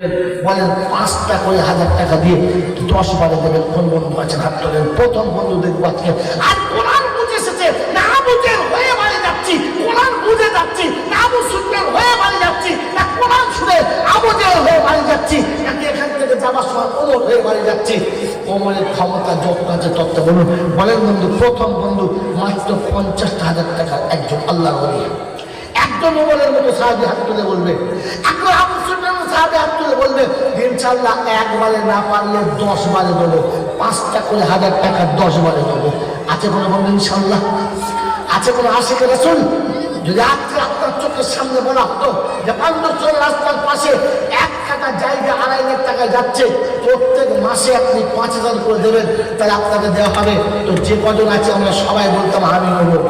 বলেন, পাঁচটা করে হাজার টাকা দিয়ে দশ বারে দেবেন কোন বন্ধু আছেন হাত তোলেন। প্রথম বন্ধু দেখব আজকে। আর কোরআন বুঝে এসেছে, না বুঝে হয়ে বাড়ি যাচ্ছি, কোরআন বুঝে যাচ্ছি, না আবু হয়ে বাড়ি যাচ্ছি, না কোরআন শুনে আবু জেল হয়ে বাড়ি যাচ্ছি, নাকি এখান থেকে যাবার সময় ওমর হয়ে বাড়ি যাচ্ছি। ওমরের ক্ষমতা যত আছে তত বলুন। বলেন বন্ধু, প্রথম বন্ধু মাত্র পঞ্চাশটা হাজার টাকা একজন আল্লাহ বলি মোবাইলের মতো সাহায্য হাত তুলে বলবে হাত তুলে বলবে ইনশাল্লাহ একবারে না পারলে পাঁচটা করে হাজার টাকা আছে ইনশাল্লাহ আছে কোনো যদি আপনার চোখের সামনে রাস্তার পাশে জায়গা আড়াই টাকা যাচ্ছে, প্রত্যেক মাসে আপনি পাঁচ হাজার করে দেবেন, তাহলে আপনাকে দেওয়া হবে। তো যে কজন আছে আমরা সবাই বলতাম, আমি নেব।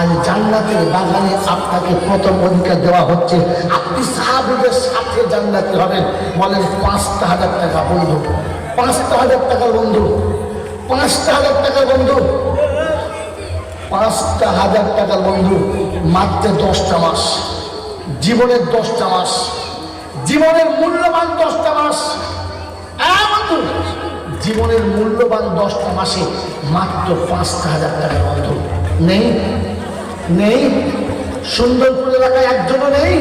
আজ জান্নাতের বাগানে আপনাকে প্রথম অধিকার দেওয়া হচ্ছে, আপনি সাহাবিদের সাথে জান্নাতি হবেন। বলেন, পাঁচটা হাজার টাকা বন্ধু, পাঁচটা হাজার টাকার বন্ধু, পাঁচটা হাজার টাকার বন্ধু, পাঁচটা হাজার টাকার বন্ধু, মাত্র দশটা মাস, জীবনের দশটা মাস, জীবনের মূল্যবান দশটা মাস। হ্যাঁ বন্ধু, জীবনের মূল্যবান দশটা মাসে মাত্র পাঁচটা হাজার টাকার বন্ধু। নেই? নেই। সুন্দরপুর এলাকায় একজনও নেই।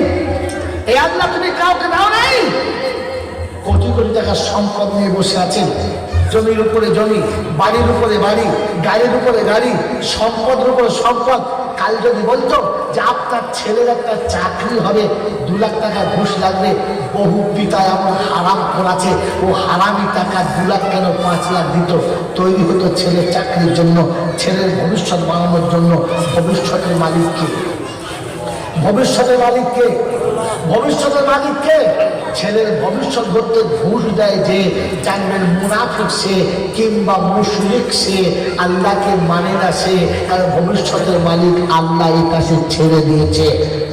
এ আল্লাহ তুমি কাউকে দাও নেই? কোটি কোটি টাকার সম্পদ নিয়ে বসে আছেন। জমির উপরে জমি, বাড়ির উপরে বাড়ি, গাড়ির উপরে গাড়ি, সম্পদের উপরে সম্পদ। কাল যদি বলতো যে আপনার ছেলের একটা চাকরি হবে, দু লাখ টাকা ঘুষ লাগবে, বহু পিতা এমন হারাম করাছে ও হারামি টাকা দু লাখ কেন পাঁচ লাখ দিত? তৈরি হতো ছেলের চাকরির জন্য, ছেলের ভবিষ্যৎ বানানোর জন্য, ভবিষ্যতের মালিককে। ভবিষ্যতের মালিককে ভবিষ্যতের মালিককে ছেলের ভবিষ্যৎ করতে ঘুষ দেয় যে জানবেন মুনাফিক সে কিংবা মুশরিক সে, আল্লাহকে মানে না সে কারণ ভবিষ্যতের মালিক আল্লাহ এই কাছে ছেড়ে দিয়েছে।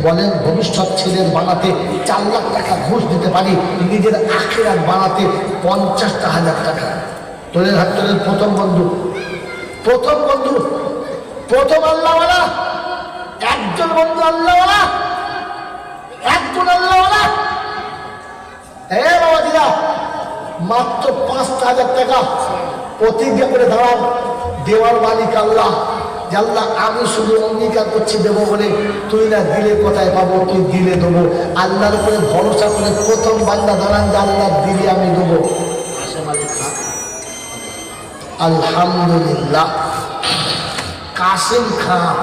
বলেন, ভবিষ্যৎ ছেলের বানাতে চার লাখ টাকা ঘুষ দিতে পারি, নিজের আখেরাত বানাতে পঞ্চাশটা হাজার টাকা। তোলের হাত প্রথম বন্ধু। প্রথম বন্ধু। প্রথম আল্লাহ আল্লাহওয়ালা। একজন বন্ধু আল্লাহওয়ালা একজন আল্লাহওয়ালা। হে বাবা দিদা মাত্র পাঁচটা হাজার টাকা প্রতিজ্ঞা করে দাঁড়ান দেওয়ার মালিক আল্লাহ আল্লাহ আমি শুধু অঙ্গীকার করছি দেবো বলে। তুই না দিলে কোথায় পাবো তুই দিলে দেবো? আল্লাহর উপরে ভরসা করে প্রথম বান্দা দাঁড়ান যে আল্লাহ দিলে আমি দেবো। আলহামদুলিল্লাহ। কাসিম খান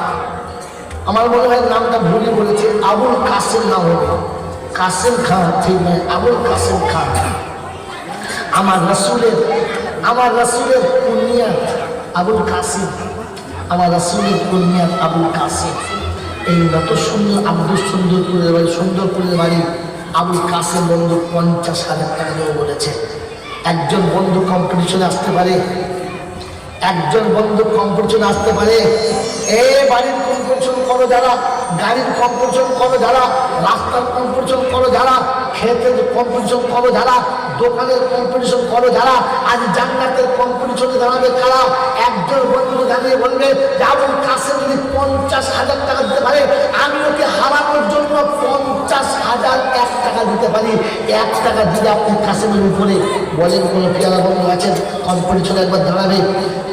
আমার মনে হয় নামটা ভুলে বলেছে, আবুল কাসিম নাম হবে। কাসিম খান, ঠিক নয় আবুল কাসিম খান। আমার রসুলের আমার রসুলের পুনিয়া আবুল কাসিম, আমার রসুলের পুনিয়া আবুল কাসিম। এই যত সুন্দর আব্দুল সুন্দরপুরের বাড়ি সুন্দরপুরের বাড়ি, আবুল কাসিম বন্ধু পঞ্চাশ হাজার টাকা দেবো বলেছে। একজন বন্ধু কম্পিটিশনে আসতে পারে। একজন বন্ধু কম্পিটিশনে আসতে পারে। এ বাড়ির করো যারা গাড়ির কম্পিটিশন করো যারা রাস্তার কম্পিটিশন করো যারা ক্ষেতের কম্পিটিশন করো যারা দোকানের কম্পিটিশন করো যারা, আজ জান্নাতের কম্পিটিশনে দাঁড়াবে কারা? একজন বন্ধু দাঁড়িয়ে বলবে যে আবুল কাছে যদি পঞ্চাশ হাজার টাকা দিতে পারে, আমি ওকে হারানোর জন্য পঞ্চাশ হাজার এক টাকা দিতে পারি। এক টাকা দিলে আপনি কাসেমের উপরে। বলেন কোনো পেয়ারা বন্ধু আছেন? কম্পিটিশনে একবার দাঁড়াবে।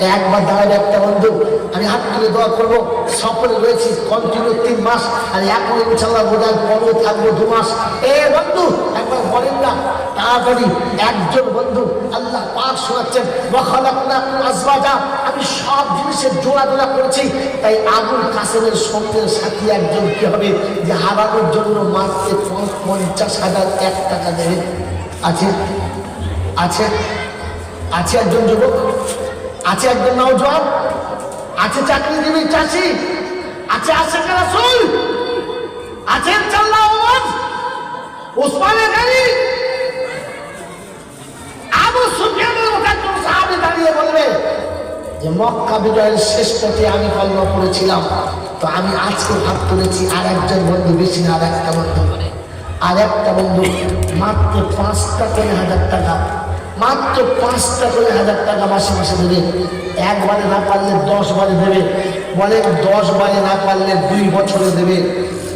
একবার দাঁড়াবে একটা বন্ধু। আমি হাত তুলে দোয়া করব। সফলে রয়েছি কন্টিনিউ তিন মাস। আর এখন ইনশাল্লাহ বোঝার পরও থাকব দু মাস। এ বন্ধু, একবার বলেন না। তাড়াতাড়ি একজন বন্ধু আল্লাহ পাক শোনাচ্ছেন আমি সব জিনিসের জোড়া জোড়া করেছি, তাই আগুন কাসেমের সঙ্গের সাথী একজন কি হবে? যে হারানোর জন্য মাত্র পঞ্চাশ হাজার এক টাকা দেবে। আছে? আছে? আছে একজন যুবক? আছে একজন নওজোয়ান? আছে চাকরিজীবী চাষি? আছে আশেখ রাসুল? আছেন চাল্লা ওমর? ওসমানে গাড়ি? যে মক্কা বিজয়ের শেষ পথে আমি কল্প করেছিলাম তো আমি আজকে ভাব তুলেছি আর একজন বন্ধু, বেশি না আর একটা বন্ধু। আর একটা বন্ধু মাত্র পাঁচটা করে হাজার টাকা। মাত্র পাঁচটা করে হাজার টাকা মাসে মাসে দেবে। একবারে না পারলে দশ বারে দেবে। বলে দশ বারে না পারলে দুই বছরে দেবে।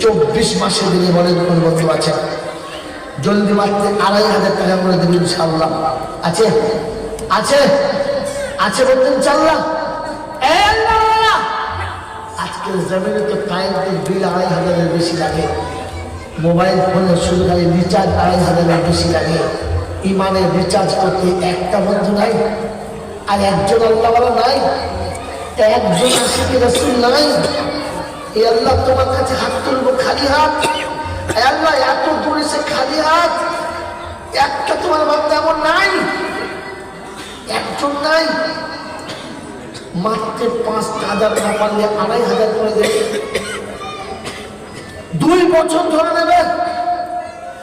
চব্বিশ মাসে দেবে বলেন কোন বন্ধু আছে? জলদি মারতে আড়াই হাজার টাকা করে দেবেন ইনশাল্লাহ আছে? আছে? আছে বলতেন আল্লাহ! আজকের জমিনে তো কারেন্টের বিল আড়াই হাজারের বেশি লাগে। মোবাইল ফোনের খালি রিচার্জ আড়াই হাজারের বেশি লাগে। ইমানের রিচার্জ করতে একটা বন্ধু নাই, আর একজন আল্লাহওয়ালা নাই, একজন আশিকে রসুল নাই। এই আল্লাহ তোমার কাছে হাত তুলবো খালি হাত। আল্লাহ, এত দূরে সে খালি হাত। একটা তোমার বান্দা এমন নাই। একজন নাই। মাত্র পাঁচ হাজার না পারলে আড়াই হাজার করে দেবে। দুই বছর ধরে নেবে।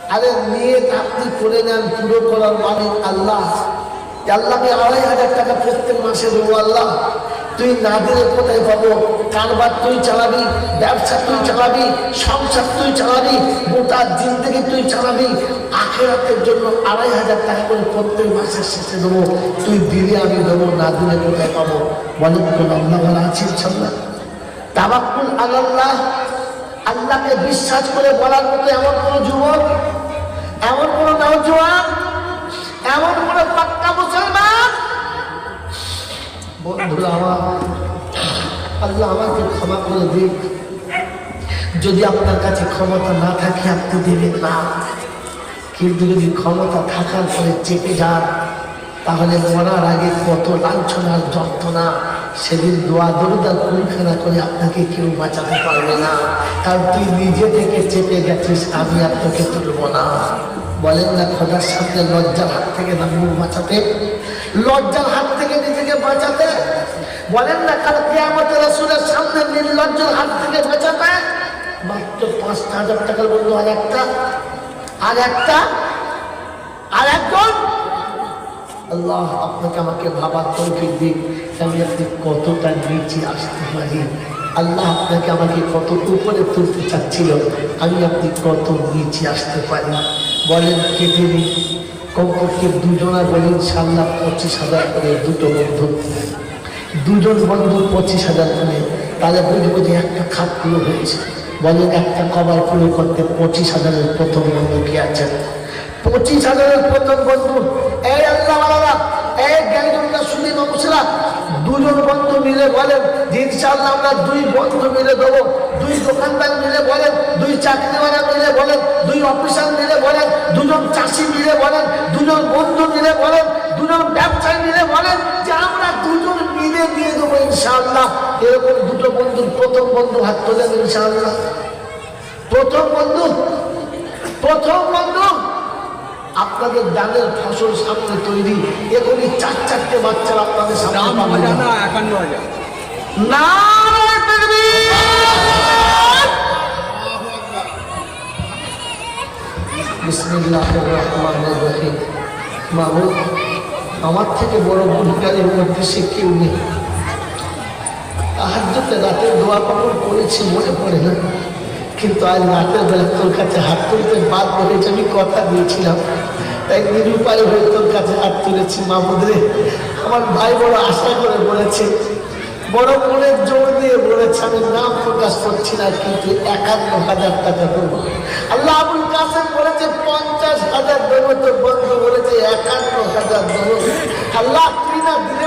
আরে নিয়ে আপনি করে নেন, পুরো করার মালিক আল্লাহ। আল্লাহকে আড়াই হাজার টাকা প্রত্যেক মাসে দেবো আল্লাহ। তুই না দিলে কোথায় পাবো? কারবার তুই চালাবি, ব্যবসা তুই চালাবি, সংসার তুই চালাবি, গোটা দিন থেকে তুই চালাবি। আখেরাতের জন্য আড়াই হাজার টাকা করে প্রত্যেক মাসের শেষে দেবো। তুই দিলে আমি দেবো, না দিলে কোথায় পাবো? কোন আল্লাহ বলা আছে ইনশাল্লাহ তাবাক্কুল আল্লাহ আল্লাহকে বিশ্বাস করে বলার মতো এমন কোন যুবক, এমন কোন নওজোয়ান, এমন কোন পাক্কা মুসলমান? বন্ধুরা আমার আল্লাহ আমাকে ক্ষমা করে দিন যদি আপনার কাছে ক্ষমতা না থাকে, আপনি দেবেন না। কিন্তু যদি ক্ষমতা থাকার পরে চেপে যান, তাহলে মরার আগে কত লাঞ্ছনার যন্ত্রণা। সেদিন দোয়া দরুদার পরীক্ষা করে আপনাকে কেউ বাঁচাতে পারবে না। কারণ তুই নিজে থেকে চেপে গেছিস, আমি আপনাকে তুলব না। বলেন না, খোদার সামনে লজ্জার হাত থেকে না মুখ বাঁচাতে? লজ্জার হাত থেকে নিজেকে বাঁচাতে? বলেন না, কাল কেয়ামতে রাসূলের সামনে নির্লজ্জের হাত থেকে বাঁচাতে মাত্র পাঁচ হাজার টাকার বন্ধু আর একটা? আর একটা? আর একজন? আল্লাহ, আপনাকে আমাকে ভাবার তৌফিক দিন আমি আপনি কতটা নিচে আসতে পারি। আল্লাহ আপনাকে আমাকে কত উপরে তুলতে চাচ্ছিল, আমি আপনি কত নিচে আসতে পারি। বলেন কেটে নিই কমপক্ষে দুজনা বলেন সাল্লাহ পঁচিশ হাজার করে দুটো বন্ধু। দুজন বন্ধু পঁচিশ হাজার করে তাহলে বুঝে বুঝে একটা খাত পুরো হয়েছে বলেন একটা কবার পুরো করতে পঁচিশ হাজারের প্রথম বন্ধু কি আছেন পঁচিশ হাজারের প্রথম বন্ধু, এই আল্লাহ এই জ্ঞানীজনরা শুনি মানুষরা দুজন বন্ধু মিলে বলেন যে ইনশাআল্লাহ আমরা দুই বন্ধু মিলে দেবো। দুই দোকানদার মিলে বলেন, দুই চাকরিওয়ালা মিলে বলেন, দুই অফিসার মিলে বলেন, দুজন চাষি মিলে বলেন, দুজন বন্ধু মিলে বলেন, দুজন ব্যবসায়ী মিলে বলেন ইনশাআল্লাহ এরকম দুটো বন্ধুর প্রথম বন্ধু হাত তোলেন ইনশাআল্লাহ। প্রথম বন্ধু প্রথম বন্ধু আপনাদের দানের ফসল সামনে তৈরি এখনই চার চারটে বাচ্চারা আপনাদের সামনে হাজার। না। মাহবুব, আমার থেকে বড় ভুলকারীর মধ্যে সে কেউ নেই। আহার্যতে রাতের দোয়া কখন করেছি, মনে পড়ে না। কিন্তু আজ রাতের বেলা তোর কাছে হাত তুলতে বাদ হয়েছে, আমি কথা দিয়েছিলাম। তাই নিরুপায় হয়ে তোর কাছে হাত তুলেছি মাহমুদরে আমার ভাই বড় আশা করে বলেছে, বড় মনের জোর দিয়ে বলেছে, আমি নাম প্রকাশ করছি না, কিন্তু একান্ন হাজার টাকা দেবো। আল্লাহ আবুল কাসেম বলেছে, পঞ্চাশ হাজার দেবো, তোর বন্ধু বলেছে, একান্ন হাজার দেবো। আল্লাহ তুই না দিলেও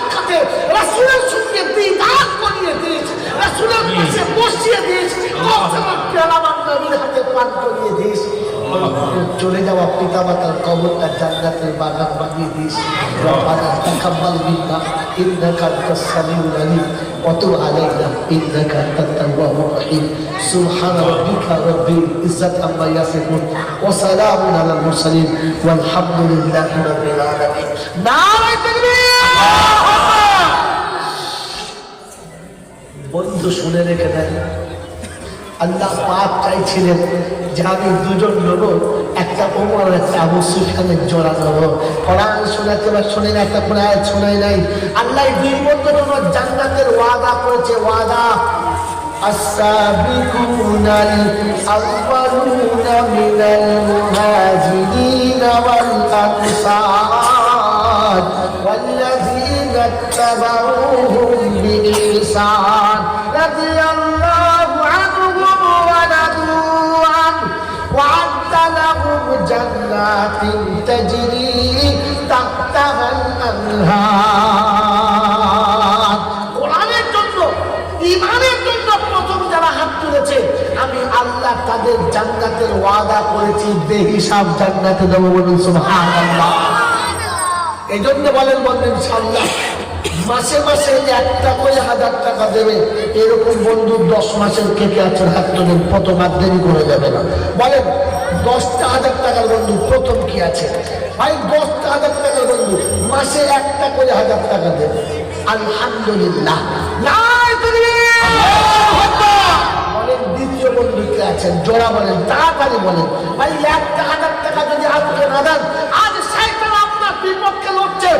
আমাদেরকে রাসুলের সঙ্গে বিদাত করিয়ে দিয়েছে রাসুলের পাশে বসিয়ে দিয়েছে কখনো কেরামান নবীর চলে যাওয়া পিতা মাতার কবরটা জান্নাতের বাগান বানিয়ে দিস রব্বানা তাকাব্বাল ইন্নাকা আনতাস সামিউল আলিম ওয়া তুব আলাইনা ইন্নাকা আনতাত তাওয়াবুর রহিম। সুবহান রাব্বিকা রাব্বিল ইজ্জাত আম্মা ইয়াসিফুন ওয়া সালামুন আলাল মুরসালিন ওয়ালহামদুলিল্লাহি রাব্বিল আলামিন। নারে তাকবীর! বন্ধু শুনে রেখে দেন আল্লাহ পাক চাইছিলেন যে আমি দুজন লোক একটা একটা ওমর একটা আবু সুফিয়ানের জোড়ানো কোরআন শোনাতে বা শোনে না একটা কোরআন আয়াত শোনাই নাই আল্লাহ দুই বন্ধুর জন্য জান্নাতের ওয়াদা করেছে ওয়াদা السابقون الأولون من المهاجرين والأنصار والذين اتبعوهم بإحسان تجري تحتها الأنهار কোরআনের জন্য ইমানের জন্য প্রথম যারা হাত তুলেছে আমি আল্লাহ তাদের জান্নাতের ওয়াদা করেছি বেহিসাব জান্নাতে দেবো বলুন সুবহানাল্লাহ এই জন্য বলেন বন্ধু ইনশাল্লাহ মাসে মাসে একটা করে হাজার টাকা দেবে এরকম বন্ধু দশ মাসের কেটে আছে হাত তোলেন প্রথম আর দেরি করে যাবে না। বলেন দশটা হাজার টাকার বন্ধু প্রথম কি আছে? ভাই দশটা হাজার টাকার বন্ধু মাসে একটা করে হাজার টাকা দেবে। আলহামদুলিল্লাহ। বলেন দ্বিতীয় বন্ধু কে আছেন? জোড়া বলেন তাড়াতাড়ি বলেন। ভাই একটা হাজার টাকা যদি আজকে না দেন আজ সাইকেল আপনার বিপক্ষে লড়ছে।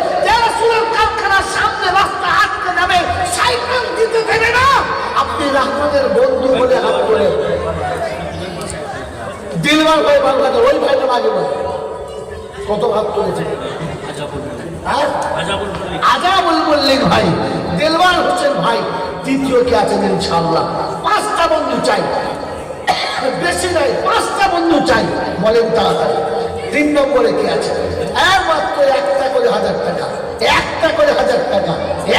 রাস্তা আটকে যাবে, সাইকেল দিতে দেবে না। আপনি বন্ধু বলে হাত করে দিলবার ভাই বাংলাদেশ ওই ভাইটা মাঝে কত হ্যাঁ? তৃতীয় কে আছেন পাঁচটা বন্ধু চাই। বেশি পাঁচটা বন্ধু চাই। বলেন তিন নম্বরে কি আছে? একটা করে হাজার টাকা। একটা করে হাজার টাকা,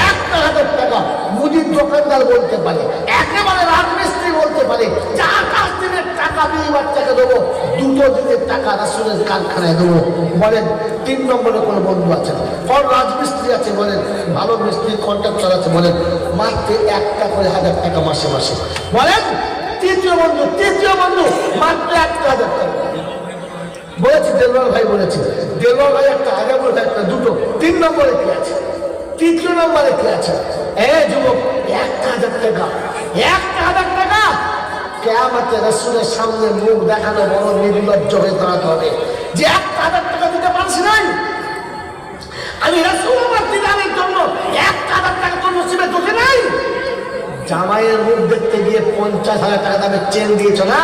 একটা হাজার টাকা মুদির দোকানদার বলতে পারে, একেবারে রাজমিস্ত্রি বলতে পারে যা পাঁচ দিনের টাকা দিয়ে বাচ্চাকে দেবো, দুটো দিনের টাকা রাসুলের কারখানায় দেবো। বলেন, তিন নম্বরে কোনো বন্ধু আছে? কোন রাজমিস্ত্রি আছে বলেন, ভালো মিস্ত্রি কন্ট্রাক্টর আছে বলেন, মাত্র একটা করে হাজার টাকা মাসে মাসে। বলেন, তৃতীয় বন্ধু তৃতীয় বন্ধু, মাত্র একটা হাজার টাকা। বলেছি দেলওয়ার ভাই বলেছি। দেলওয়ার ভাই একটা আগে বলে একটা দুটো, তিন নম্বরে কি আছে? তৃতীয় নম্বরে কি আছে? এ যুবক, একটা হাজার টাকা, একটা হাজার টাকা। কেয়ামতে রসুলের সামনে মুখ দেখানো বড় নির্লজ্জ হয়ে দাঁড়াতে হবে। যে একটা হাজার টাকা দিতে পারছি নাই, আমি রসুল আমার দিদানের জন্য একটা হাজার টাকা তো নসিবে তোকে নাই। জামাইয়ের মুখ দেখতে গিয়ে পঞ্চাশ হাজার টাকা দামের চেন দিয়েছ না?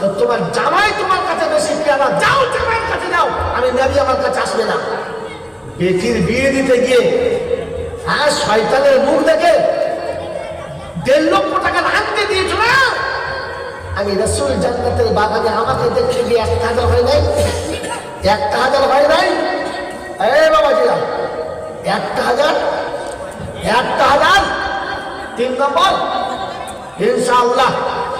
তো তোমার জামাই তোমার কাছে বেশি পেয়ারা যাও জামাইয়ের কাছে, যাও। আমি নাবি আমার কাছে আসবে না। বেটির বিয়ে দিতে গিয়ে হ্যাঁ শয়তানের মুখ দেখে দেড় লক্ষ টাকা আনতে দিয়েছ না? আমি রসুল জান্নাতের বাগানে আমাকে দেখতে গিয়ে একটা হাজার হয় নাই। একটা হাজার হয় নাই। এ বাবাজিরা, একটা হাজার একটা হাজার। তিন নম্বর, ইনশাআল্লাহ।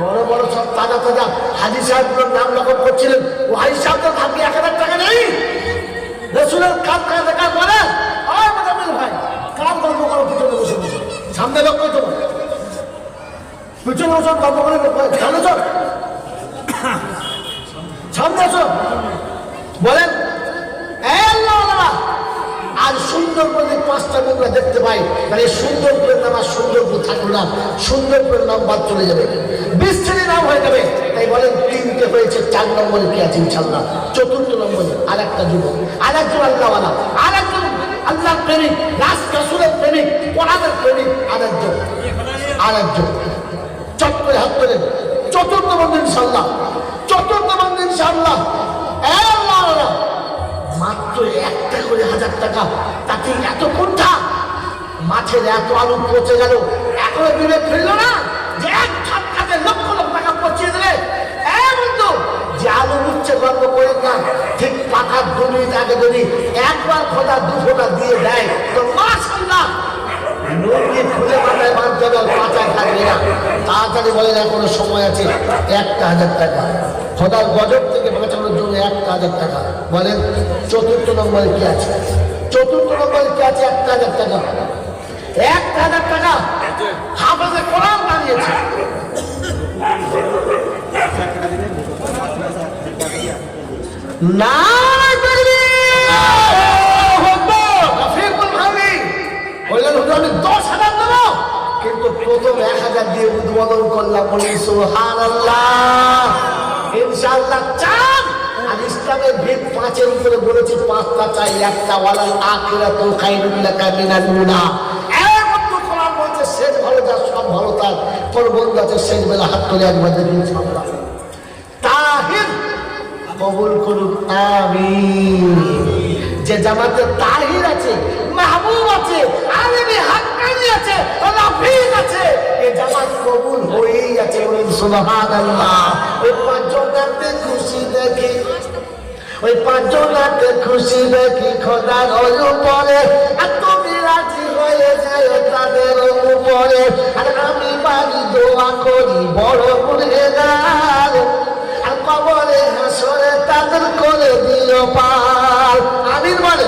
বড় বড় সব তাজা তাজা হাজি সাহেবগুলোর নাম লক্ষ্য করছিলেন। ও হাজি সাহেবদের ভাগ্যে এক হাজার টাকা নেই। রসুলের কাজ কাজ দেখা বলে আয় ভাই কার গল্প করো পিছনে বসে বসে। সামনে লোক তোমার পিছনে বসে গল্প করে? সামনে চল। সামনে আসো বলেন আজ সুন্দরপুর পাঁচটা বন্ধুরা দেখতে পাই। মানে সুন্দরপুরের নাম আর সুন্দরপুর থাকল না। সুন্দরপুরের নাম বাদ চলে যাবে। হয়ে যাবে। তাই বলেন তিনটে হয়েছে, চার নম্বরে কি আছে ইনশাল্লাহ চতুর্থ নম্বরে আর একটা যুবক আর একজন আল্লাহওয়ালা আর একজন আল্লাহ প্রেমিক রাজ প্রেমিক, কোরআনের প্রেমিক আর একজন আর একজন চট করে হাত তোলেন। চতুর্থ বন্ধু ইনশাল্লাহ চতুর্থ বন্ধু ইনশাল্লাহ মাত্র একটা করে হাজার টাকা, তাতে এত কোনটা? মাছের এত আলু পচে গেল, এখনও বিবেক ফেলল না? যে আলু উচ্ছে গল্প করেন না ঠিক পাকার দু মিনিট আগে যদি একবার খোদা দু ফোটা দিয়ে দেয় তো মাশাল্লাহ লুঙ্গি খুলে মাথায় বাঁধতে হবে পাচায় থাকবে না। তাড়াতাড়ি বলেন এখনও সময় আছে একটা হাজার টাকা। খোদার গজব থেকে বাঁচানোর জন্য একটা হাজার টাকা। বলেন চতুর্থ নম্বরে কি আছে? চতুর্থ নম্বরে কি আছে? একটা হাজার টাকা। একটা হাজার টাকা। হাফেজে কোরআন দাঁড়িয়েছে না বললেন হুজুর দশ হাজার দেবো কিন্তু প্রথম এক হাজার দিয়ে উদ্বোধন করলাম চান আর ইসলামের ভিত পাঁচের উপরে বলেছি পাঁচটা চাই একটা ওয়ালাল আখিরা তো খাইরুল লাকা মিনাল উলা এর বলছে শেষ ভালো সব ভালো, তার তোর বন্ধু আছে শেষ বেলা হাত তুলে একবার দেখি ইনশাআল্লাহ কবুল করুক, আমিন। যে জামাতে তাহির আছে, মাহবুব আছে, আলিমি হাক্কানি আছে, রাফিক আছে, এ জামাত কবুল হয়েই আছে বলুন সুবহানাল্লাহ। ওই পাঁচজনাতে খুশি দেখি, ওই পাঁচজনাতে খুশি দেখি খোদার উপরে আর তুমি রাজি হয়ে যায় তাদের উপরে। আর আমি বাড়ি দোয়া করি, বড় গুণেগার আর কবরে তাদের করে দিও পার আমিন বলে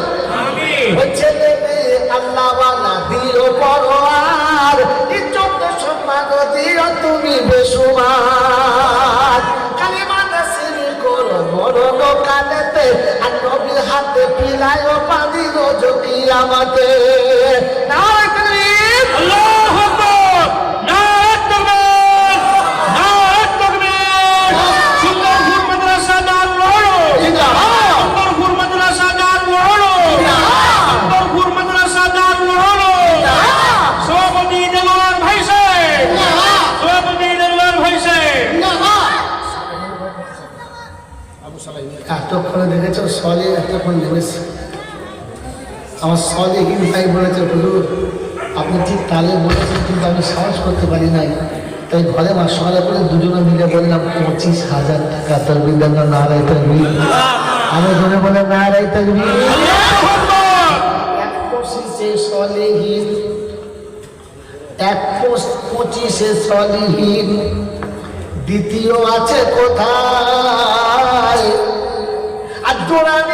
ছেলে মেয়ে আল্লাহওয়ালা দিও পরোয়ার। ইজ্জত সম্মান দিও তুমি বেসুমার কালিমাটা সিরি করো বড় দোকানেতে আর নবীর হাতে পিলায় পানি রোজকি আমাকে। না আল্লাহু আকবার নারায়ে তাকবীর নারায়ে তাকবীর সুন্দরপুর মাদ্রাসা দার লড়ো সুন্দরপুর মাদ্রাসা দার লড়ো সুন্দরপুর মাদ্রাসা দার লড়ো সভাপতি দেলোয়ার ভাই সাহেব সভাপতি দেলোয়ার ভাই সাহেব এতক্ষণে দেখেছ এতক্ষণ নেমেছে আমার সলেহীন ভাই বলেছে, হুজুর, আপনি ঠিক তালে বলেছেন, কিন্তু আমি সাহস করতে পারি নাই। তাই ঘরে মা সকালে করে দুজনে মিলে বললাম, পঁচিশ হাজার টাকা তোর বিদ্যান্ন না রাই থাকবি আমি ধরে বলে না রাই থাকবি পঁচিশে সলেহীন দ্বিতীয় আছে কোথায়? আর করব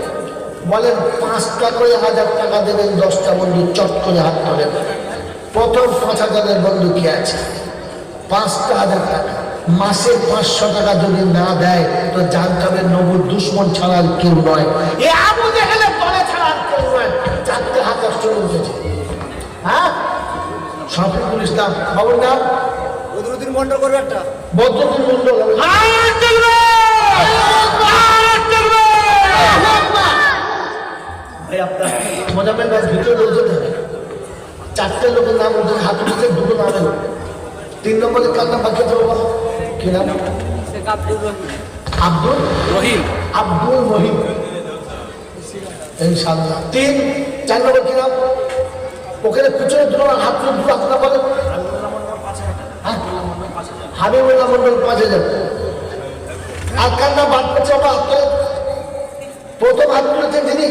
বলেন পাঁচটা করে হাজার টাকা দেবেন দশটা বন্ধু চট করে হাত ধরেন প্রথম পাঁচ হাজারের বন্ধু কি আছে? পাঁচটা হাজার টাকা। মাসে পাঁচশো টাকা যদি না দেয় তো জানতে হবে নবুর দুশ্মন ছাড়া আর কেউ নয়। এ আবু দেখলে তলে ছাড়া আর কেউ নয়। চারটে হাজার চলে উঠেছে। হ্যাঁ? শফিকুল ইসলাম বাবুর নাম? বদরুদ্দিন মন্ডল করবে একটা। বদ্রুদ্দিন মন্ডল ভাই আপনার মোজামেল ব্যাস ভিতরে থাকে চারটে লোকের নাম উঠে হাত উঠেছে দুটো নাম এলো তিন নম্বরে কার নাম বাকি আছে বাবা কি নাম? আব্দুল রহিম। আব্দুল রহিম। ইনশাআল্লাহ। তিন চার নম্বর কি নাম? ওখানে পিছনে দুটো হাত দুটো হাত না বলে। হ্যাঁ? হাবিবুল্লাহ মন্ডল পাঁচ হাজার। আর কার নাম বাদ পেয়েছে বাবা? প্রথম হাত তুলেছেন যিনি।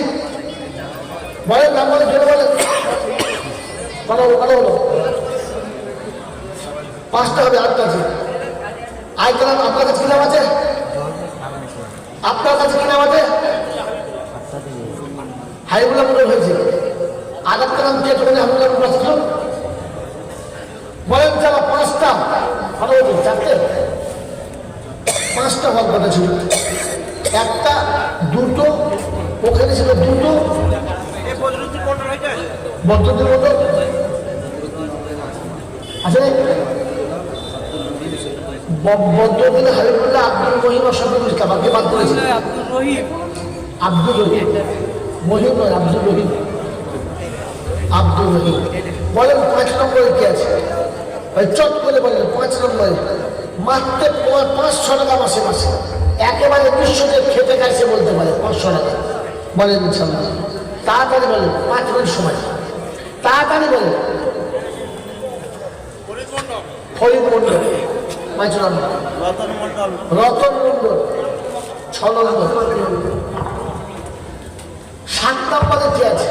বলেন নাম বলে জোরে বলেন পাঁচটা হবে আটটা আছে। আয় কালাম আপনার কি নাম আছে আপনার কাছে কি নাম আছে হাইবুল্লাহ মনে হয়েছে আর একটা নাম কে তোকে হাইবুল্লাহ মনে আছে বলেন চালা পাঁচটা ভালো হয়েছে চারটে পাঁচটা হল কথা ছিল একটা দুটো ওখানে ছিল দুটো এই বদরুদ্দিন মন্ডল হয়েছে বদ্ধদের মতো আসলে বদ্ধদিন হাবিবুল্লাহ আব্দুল মহিম শফিকুল বাদ করেছে? আব্দুর রহিম। আব্দুল রহিম। মহিম নয় আব্দুল রহিম। আব্দুল রহিম। বলেন পাঁচ নম্বরে কি আছে? ওই চট করে বলেন পাঁচ নম্বরে। মাত্র পা- পাঁচশো টাকা মাসে মাসে। একেবারে বিশ্বকে খেতে খাইছে বলতে পারে পাঁচশো টাকা। বলেন ইনশাল্লাহ তাড়াতাড়ি বলে পাঁচ মিনিট সময়। তাড়াতাড়ি বলে ফরিদ মন্ডল পাঁচ নম্বর। রতন মন্ডল রতন মন্ডল ছ নম্বর সাত নম্বরে কি আছে?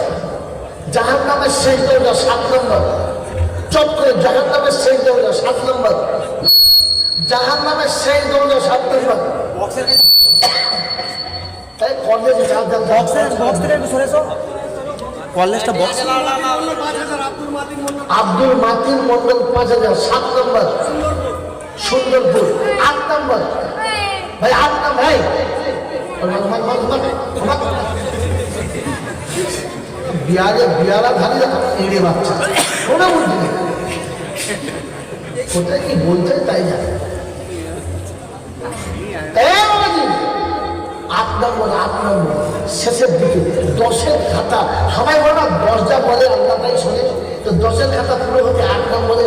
জাহান নামের শেষ দৌড়া সাত নম্বর। চক্রে জাহান নামের শেষ দৌড়া সাত নম্বর। জাহান নামের শেষ দৌড়া সাত নম্বর। আব্দুল মাতিন মন্ডল পাঁচ হাজার সাত নম্বর। সুন্দরপুর আট নম্বর। ভাই নম্বর ভাই। বিয়ারে বিয়ারা ধারি এড়ে বাচ্চা। বুদ্ধি নেই কোথায় কি বলতে তাই না এই বাবাজি, আট নম্বর আট শেষের দিকে দশের খাতা। সবাই বলে যা বলে আল্লাহ তাই শোনে। তো দশের খাতা পুরো হচ্ছে আট নম্বরে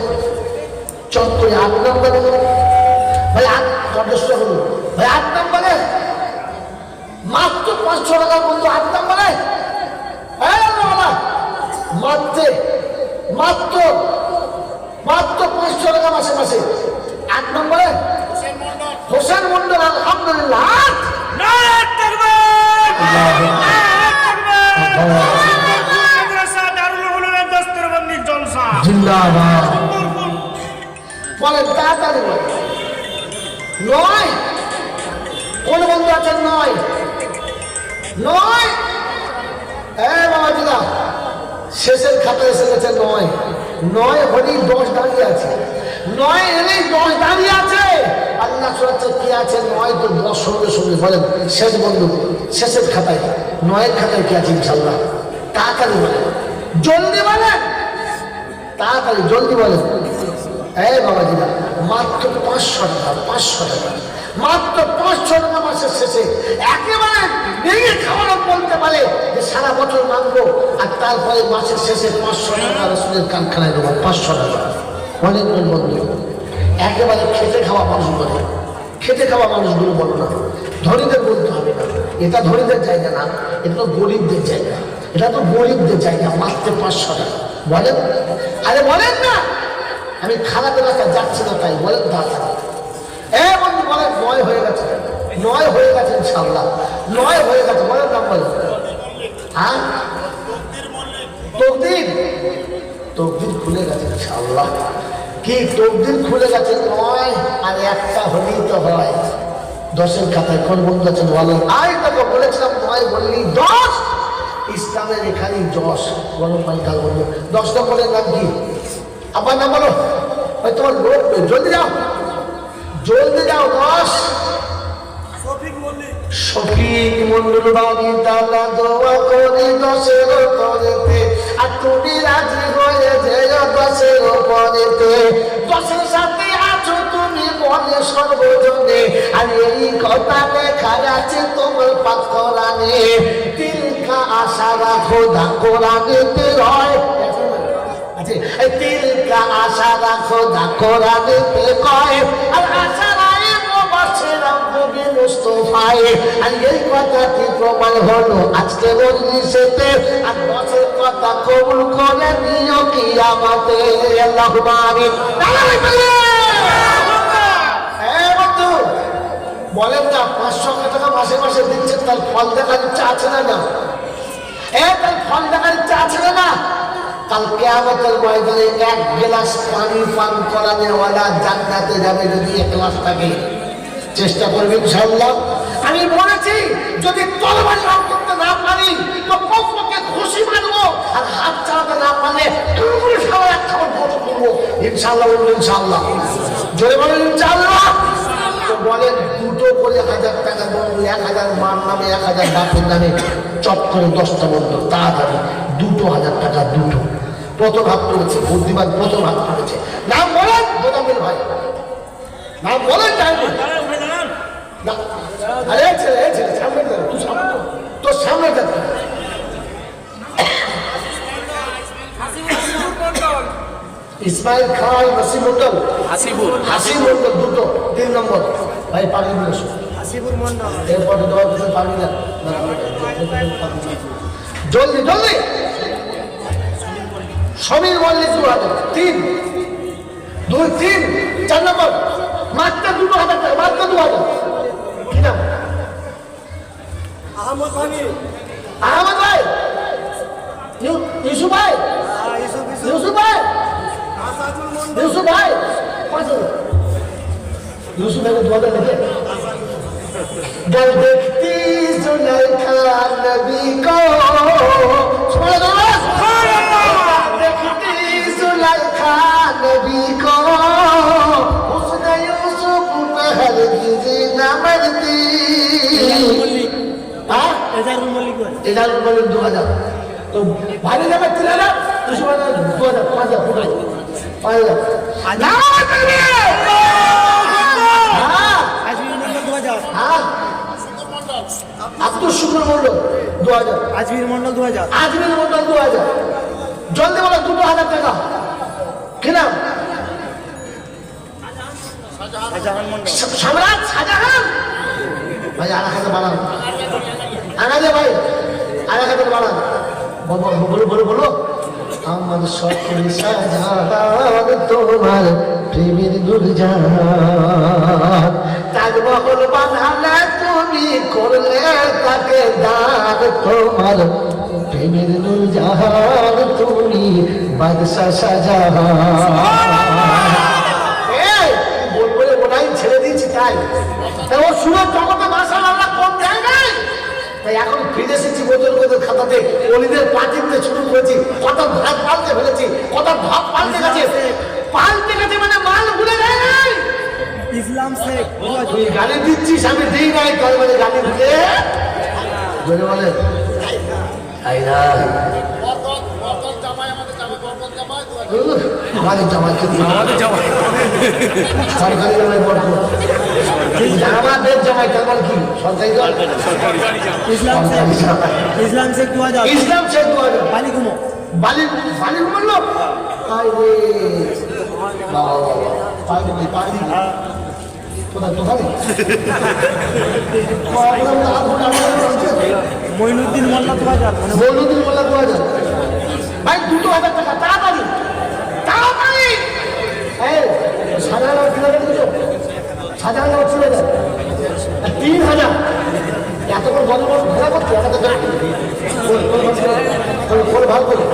চত্বরে আট নম্বরে ভাই আট কটেশ্বর হলো। ভাই আট নম্বরে মাত্র পাঁচশো টাকা বন্ধু আট নম্বরে? মাত্র মাত্র মাত্র পাঁচশো টাকা মাসে মাসে। আট নম্বরে? হোসেন মন্ডল আলহামদুলিল্লাহ। জিন্দাবাদ। বলেন তাড়াতাড়ি নয়! কোন বন্ধু আছেন? নয়। নয়? হ্যাঁ শেষের খাতা এসে গেছে নয়। নয় হলেই দশ দাঁড়িয়ে আছে। নয় এলেই দশ দাঁড়িয়ে আছে। আল্লাহ শোনাচ্ছে কি আছে? নয় তো দশ সঙ্গে সঙ্গে বলেন, শেষ বন্ধু, শেষের খাতায়, নয়ের খাতায় কি আছে ইনশাল্লাহ তাড়াতাড়ি বলেন। জলদি বলেন। তাড়াতাড়ি, জলদি বলেন। এই বাবাজিরা মাত্র পাঁচশো টাকা পাঁচশো টাকা। মাত্র পাঁচশো টাকা মাসের শেষে একেবারে ভেঙে খাওয়ানো বলতে পারে যে সারা বছর মানবো আর তারপরে মাসের শেষে পাঁচশো টাকা রসুনের কারখানায় দেবো, পাঁচশো টাকা। অনেক বন্ধু একেবারে খেতে খাওয়া মানুষ বলে খেতে খাওয়া মানুষগুলো বলো না, ধনীদের বলতে হবে না। এটা ধনীদের জায়গা না, এটা তো গরিবদের জায়গা। এটা তো গরিবদের জায়গা, মাত্র পাঁচশো টাকা। বলেন? আরে বলেন না! আমি খারাপ এলাকা যাচ্ছি না তাই, বলেন দাদা এ নয় হয়ে গেছে। নয় হয়ে গেছে ইনশাল্লাহ নয় হয়ে গেছে, বলেন নাম বলেন। হ্যাঁ? তকদির? তকদির খুলে গেছে ইনশাল্লাহ কি, তকদির খুলে গেছে? নয় আর একটা হলেই তো হয়। দশের খাতায় কোন বন্ধু আছেন? বলেন। আয় তোকে বলেছিলাম, নয় বললি দশ। ইসলামের এখানেই দশ। গরম পানি কাল বন্ধু দশ নম্বরের নাম কি? আবার নাম বলো। তোমার লোক জলদি যাও। জলদি যাও দশ শফিক মন্ডল বাড়ি তালা দোয়া করি দশের পরেতে। আর তুমি রাজি হয়ে যেও দশের পরেতে। দশের সাথে আছো তুমি বলে সর্বজনে। আর এই কথা লেখা আছে তোমার পাথরানে তিলকা আশা রাখো দা কোরআনেতে রয়। তিলকা আশা রাখো দা কোরআনেতে কয়। আর আশা প্রমাণ হলো? আজকে মজলিসেতে আর বছর কথা কবুল করে নিও কি আমাতে আল্লাহ বন্ধু, বলেন না, পাঁচশো টাকা মাসে মাসে দিচ্ছেন তার ফল দেখার ইচ্ছা আছে না না? এ তার ফল দেখার ইচ্ছা আছে না না? কাল কেয়ামতের ময়দানে এক গ্লাস পানি পান করানেওয়ালা জান্নাতে যাবে যদি এক গ্লাস থাকে। চেষ্টা করবে ইনশাআল্লাহ। আমি বলেছি, যদি তলবার লাভ করতে না পারি, তো পক্ষকে খুশি মানবো আর হাত চালাতে না পারলে তুমি সবাই এক খাবার বড় করব ইনশাআল্লাহ বলব ইনশাআল্লাহ। জোরে বলেন ইনশাআল্লাহ। তো বলেন, দুটো করে হাজার টাকা বন্ধু এক হাজার মার নামে, এক হাজার বাপের নামে, চট করে দশটা বন্ধু, তাড়াতাড়ি। দুটো হাজার টাকা, দুটো। প্রথম হাত তুলেছে বুদ্ধিমান প্রথম হাত তুলেছে নাম বলেন বোদামের ভাই নাম বলেন না আরে ছেলে ছেলে সামনে তুই। তোর সামনে যা ইসমাইল খান নাসিম মন্ডল মন্ডল দুটো তিন নম্বর ভাই পানি দিলে হাসিবুর মন্ডল এরপরে দেওয়া কিছু পানি না না, জলদি জলদি সমীর মল্লিক দু তিন। দুই তিন চার নম্বর। মাত্র দুটো হাজার টাকা মাত্র দু হাজার। আহমদ ভাই। আহমদ ভাই? ইউসুফ ভাই? হ্যাঁ, ইউসুফ ভাই? ইউসুফ ভাই? দু হাজার। জুনাই খান নবী কো। শোনা বলেন দু হাজার তো ভারী যাবে তিন হাজার দুশো হাজার দু হাজার পাঁচ হাজার ফুটাই পাঁচ হাজার নামাজ পড়বে! হ্যাঁ আজমির মন্ডল দু হাজার হ্যাঁ আব্দুল শুক্র মূল্য দু হাজার আজমির মন্ডল দু হাজার আজমির মন্ডল দু হাজার জলদি বলো দুটো হাজার টাকা। কি নাম? শাহজাহান মন্ডল স- সম্রাট শাহজাহান? ভাই আর বানান। আর হাজার ভাই আর হাজার বানান। বলো বলো বলো আমার সকল শাহজাহান তোমার প্রেমের দুর্জান তাজমহল বানালে তুমি করলে তাকে দান তোমার প্রেমের দুর্জাহান তুমি বাদশাহ শাহজাহান এই, বল। বলে ওটাই ছেড়ে দিয়েছি তাই ও সুরের জগতে মাসাল আল্লাহ কম দেয় নাই তাই এখন ফিরে এসেছি বদল বদল খাতাতে অলিদের পাঠিতে শুরু করেছি কত ভাব পাল্টে ফেলেছি কত ভাব পাল্টে গেছে পাল্টে গেছে মানে মাল ভুলে যায় নাই ইসলাম শেখ গালি দিচ্ছিস আমি দিই নাই তার মানে গালি দিতে। বলে বলে তাই না আমাদের জামাই আমাদের জামাই সরকারি জামাই বলব আমাদের জামাই তার মানে কি সরকারি ইসলাম। ইসলাম শেখ দু হাজার ইসলাম শেখ দু হাজার বালিকুমো বালি বালি বলল আই রে বাবা পাই দি কোথায় দোকানে মইনুদ্দিন মোল্লা তো হাজার মইনুদ্দিন মোল্লা দু হাজার ভাই দুটো হাজার টাকা তাড়াতাড়ি তাড়াতাড়ি সাধারণ সাধারণ ছিল তিন হাজার এত করে বড় বড় ঘোরা করছে এটা তো ভালো করে